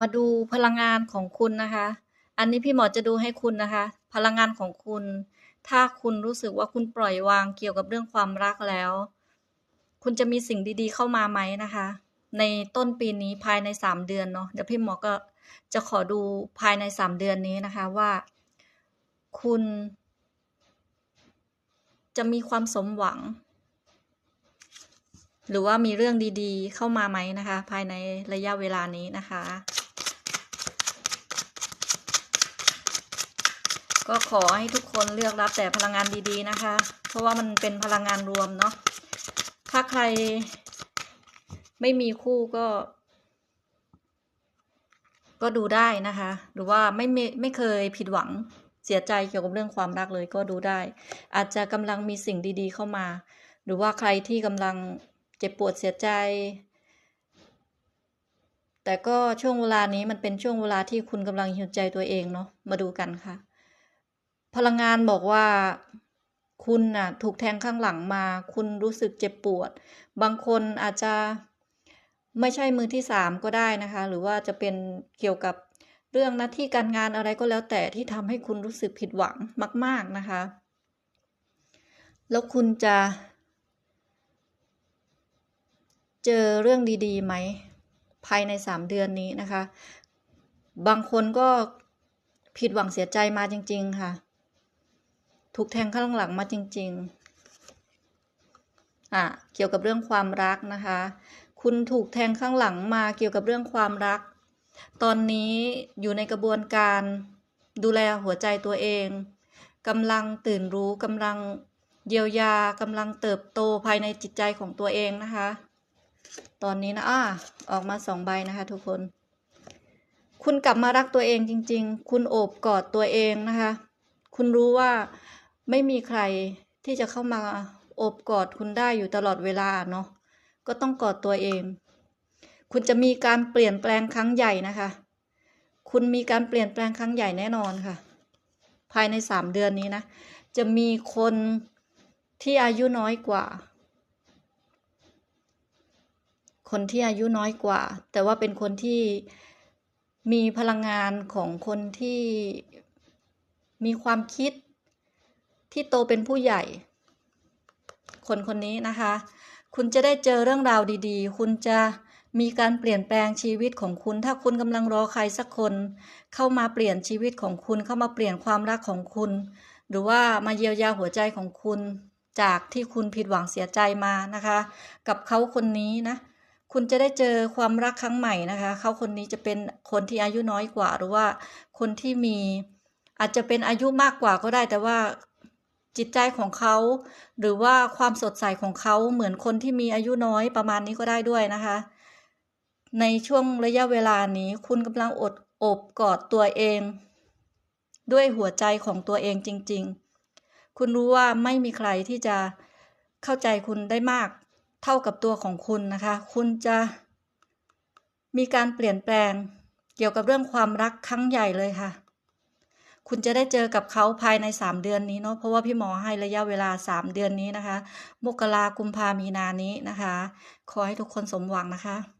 มาดูพลังงานของคุณนะคะ อันนี้พี่หมอจะดูให้คุณนะคะ พลังงานของคุณ ถ้าคุณรู้สึกว่าคุณปล่อยวางเกี่ยวกับเรื่องความรักแล้ว คุณจะมีสิ่งดีๆ เข้ามาไหมนะคะ ในต้นปีนี้ภายในสามเดือนเนาะ เดี๋ยวพี่หมอก็จะขอดูภายในสามเดือนนี้นะคะว่า คุณ จะมีความสมหวัง หรือว่ามีเรื่องดีๆ เข้ามาไหมนะคะ ภายในระยะเวลานี้นะคะ ก็ขอให้ทุกคนเลือกรับแต่พลังงานดีๆนะคะ เพราะว่ามันเป็นพลังงานรวมเนาะถ้าใครไม่มีคู่ก็ ก็ดูได้นะคะ หรือว่าไม่ไม่เคยผิดหวังเสียใจเกี่ยวกับเรื่องความรักเลยก็ดูได้ อาจจะกำลังมีสิ่งดีๆเข้ามา หรือว่าใครที่กำลังเจ็บปวดเสียใจ แต่ก็ช่วงเวลานี้มันเป็นช่วงเวลาที่คุณกำลังหิวใจตัวเองเนาะมาดูกันค่ะ พลังงานบอกว่าคุณน่ะถูกแทงข้างหลังมา คุณรู้สึกเจ็บปวด บางคนอาจจะไม่ใช่มือที่สามก็ได้นะคะ หรือว่าจะเป็นเกี่ยวกับเรื่องหน้าที่การงานอะไรก็แล้วแต่ที่ทำให้คุณรู้สึกผิดหวังมาก ๆนะคะ แล้วคุณจะ เจอเรื่องดีๆไหม ภายในสามเดือนนี้นะคะ บางคนก็ผิดหวังเสียใจมาจริง ๆ ค่ะ ถูกแทงข้างหลังมาจริง ๆ อะ เกี่ยวกับเรื่องความรักนะคะ คุณถูกแทงข้างหลังมาเกี่ยวกับเรื่องความรัก ตอนนี้อยู่ในกระบวนการดูแลหัวใจตัวเองกำลังตื่นรู้กำลังเยียวยากำลังเติบโตภายในจิตใจของตัวเองนะคะ ตอนนี้นะอ่าออกมาสองใบนะคะทุกคน คุณกลับมารักตัวเองจริง ๆ คุณโอบกอดตัวเองนะคะ คุณรู้ว่า ไม่มีใครที่จะเข้ามาโอบกอดคุณได้อยู่ตลอดเวลาเนาะก็ต้องกอดตัวเอง คุณจะมีการเปลี่ยนแปลงครั้งใหญ่นะคะ คุณมีการเปลี่ยนแปลงครั้งใหญ่แน่นอนค่ะ ภายในสามเดือนนี้นะ จะมีคนที่อายุน้อยกว่า คนที่อายุน้อยกว่า แต่ว่าเป็นคนที่มีพลังงานของคนที่มีความคิด ที่โตเป็นผู้ใหญ่ คนคนนี้นะคะ คุณจะได้เจอเรื่องราวดีๆ คุณจะมีการเปลี่ยนแปลงชีวิตของคุณ ถ้าคุณกำลังรอใครสักคน เข้ามาเปลี่ยนชีวิตของคุณ เข้ามาเปลี่ยนความรักของคุณ หรือว่ามาเยียวยาหัวใจของคุณ จากที่คุณผิดหวังเสียใจมานะคะ กับเขาคนนี้นะ คุณจะได้เจอความรักครั้งใหม่นะคะ เขาคนนี้จะเป็นคนที่อายุน้อยกว่า หรือว่าคนที่มีอาจจะเป็นอายุมากกว่าก็ได้ แต่ว่า จิตใจของเขา หรือว่าความสดใสของเขาเหมือนคนที่มีอายุน้อยประมาณนี้ก็ได้ด้วยนะคะ ในช่วงระยะเวลานี้คุณกำลังอดอบกอดตัวเอง ด้วยหัวใจของตัวเองจริง ๆ คุณรู้ว่าไม่มีใครที่จะเข้าใจคุณได้มากเท่ากับตัวของคุณนะคะ คุณจะมีการเปลี่ยนแปลงเกี่ยวกับเรื่องความรักครั้งใหญ่เลยค่ะ คุณจะได้เจอกับเขาภายในสามเดือนนี้เนาะเพราะว่าพี่หมอให้ระยะเวลาสามเดือนนี้นะคะมกรากุมภามีนานี้นะคะ ขอให้ทุกคนสมหวังนะคะ